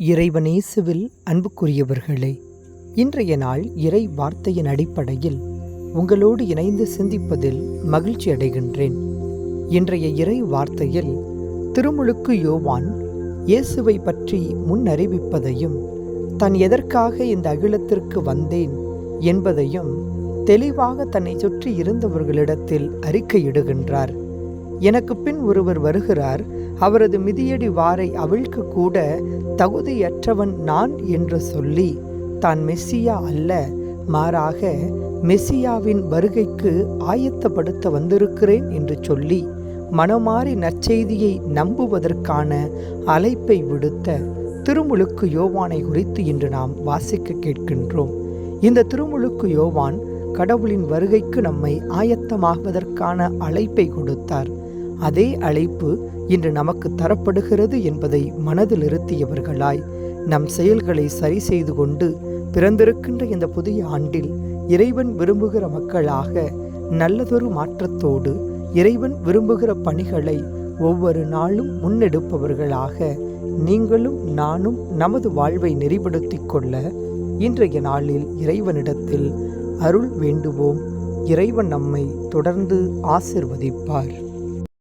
இறைவனேசுவில் அன்புக்குரியவர்களே இன்றைய நாள் இறை வார்த்தையின் அடிப்படையில் உங்களோடு இணைந்து சிந்திப்பதில் மகிழ்ச்சி அடைகின்றேன். இன்றைய இறை வார்த்தையில் திருமுழுக்கு யோவான் இயேசுவை பற்றி முன்னறிவிப்பதையும் தான் எதற்காக இந்த அகிலத்திற்கு வந்தேன் என்பதையும் தெளிவாக தன்னை சுற்றி இருந்தவர்களிடத்தில் அறிக்கையிடுகின்றார். எனக்கு பின் ஒருவர் வருகிறார். அவரது மிதியடி வாரை அவிழ்க்க கூட தகுதியற்றவன் நான் என்று சொல்லி தான் மெஸ்ஸியா அல்ல மாறாக மெஸ்ஸியாவின் வருகைக்கு ஆயத்தப்படுத்த வந்திருக்கிறேன் என்று சொல்லி மனமாறி நற்செய்தியை நம்புவதற்கான அழைப்பை விடுத்த திருமுழுக்கு யோவானை குறித்து இன்று நாம் வாசிக்க கேட்கின்றோம். இந்த திருமுழுக்கு யோவான் கடவுளின் வருகைக்கு நம்மை ஆயத்தமாகுவதற்கான அழைப்பை கொடுத்தார். அதே அழைப்பு இன்று நமக்கு தரப்படுகிறது என்பதை மனதில் இருத்தியவர்களாய் நம் செயல்களை சரி செய்து கொண்டு பிறந்திருக்கின்ற இந்த புதிய ஆண்டில் இறைவன் விரும்புகிற மக்களாக நல்லதொரு மாற்றத்தோடு இறைவன் விரும்புகிற பணிகளை ஒவ்வொரு நாளும் முன்னெடுப்பவர்களாக நீங்களும் நானும் நமது வாழ்வை நெறிப்படுத்திக் கொள்ள இன்றைய நாளில் இறைவனிடத்தில் அருள் வேண்டுவோம். இறைவன் நம்மை தொடர்ந்து ஆசிர்வதிப்பார்.